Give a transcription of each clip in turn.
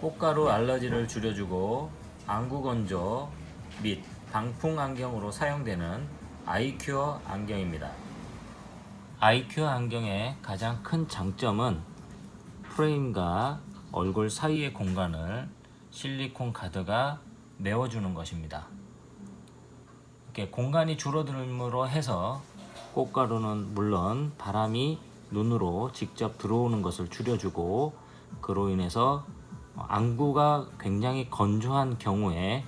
꽃가루 알러지를 줄여주고 안구 건조 및 방풍 안경으로 사용되는 아이큐어 안경입니다. 아이큐어 안경의 가장 큰 장점은 프레임과 얼굴 사이의 공간을 실리콘 가드가 메워주는 것입니다. 이렇게 공간이 줄어들므로 해서 꽃가루는 물론 바람이 눈으로 직접 들어오는 것을 줄여주고 그로 인해서 안구가 굉장히 건조한 경우에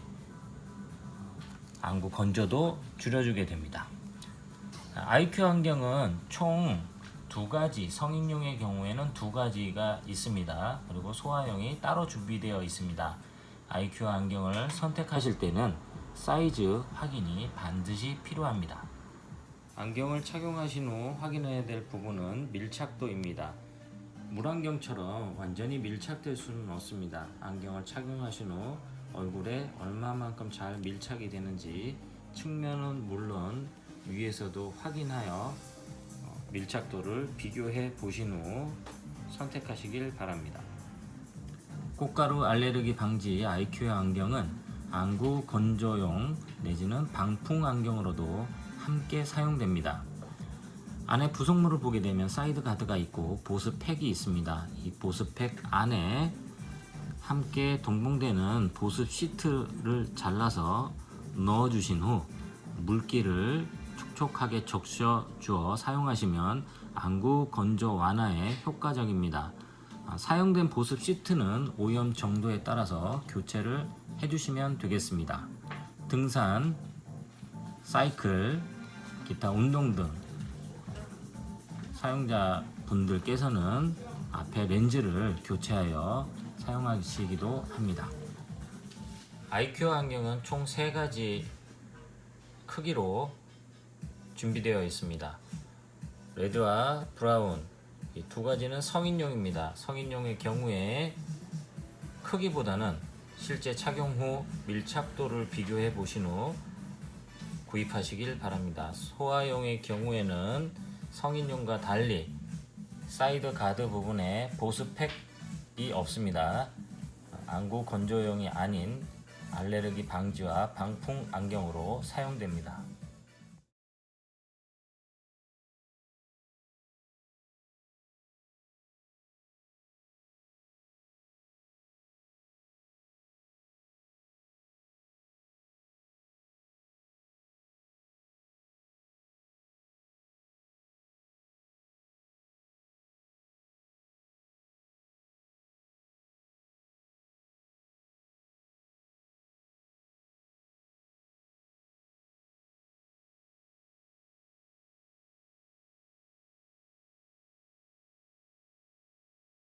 안구 건조도 줄여주게 됩니다. IQ 안경은 총 두 가지 성인용의 경우에는 두 가지가 있습니다. 그리고 소아용이 따로 준비되어 있습니다. IQ 안경을 선택하실 때는 사이즈 확인이 반드시 필요합니다. 안경을 착용하신 후 확인해야 될 부분은 밀착도입니다. 물안경처럼 완전히 밀착될 수는 없습니다. 안경을 착용하신 후 얼굴에 얼마만큼 잘 밀착이 되는지 측면은 물론 위에서도 확인하여 어, 밀착도를 비교해 보신 후 선택하시길 바랍니다. 꽃가루 알레르기 방지 IQ 안경은 안구 건조용 내지는 방풍 안경으로도 함께 사용됩니다. 안에 부속물을 보게 되면 사이드 가드가 있고 보습팩이 있습니다. 이 보습팩 안에 함께 동봉되는 보습 시트를 잘라서 넣어 주신 후 물기를 촉촉하게 적셔 주어 사용하시면 안구 건조 완화에 효과적입니다. 아, 사용된 보습 시트는 오염 정도에 따라서 교체를 해주시면 되겠습니다. 등산, 사이클, 기타 운동 등 사용자 분들께서는 앞에 렌즈를 교체하여 사용하시기도 합니다. IQ 안경은 총세 가지 크기로 준비되어 있습니다. 레드와 브라운 이 두 가지는 성인용입니다. 성인용의 경우에 크기보다는 실제 착용 후 밀착도를 비교해 보신 후 구입하시길 바랍니다. 소아용의 경우에는 성인용과 달리 사이드 가드 부분에 보습팩이 없습니다. 안구 건조용이 아닌 알레르기 방지와 방풍 안경으로 사용됩니다.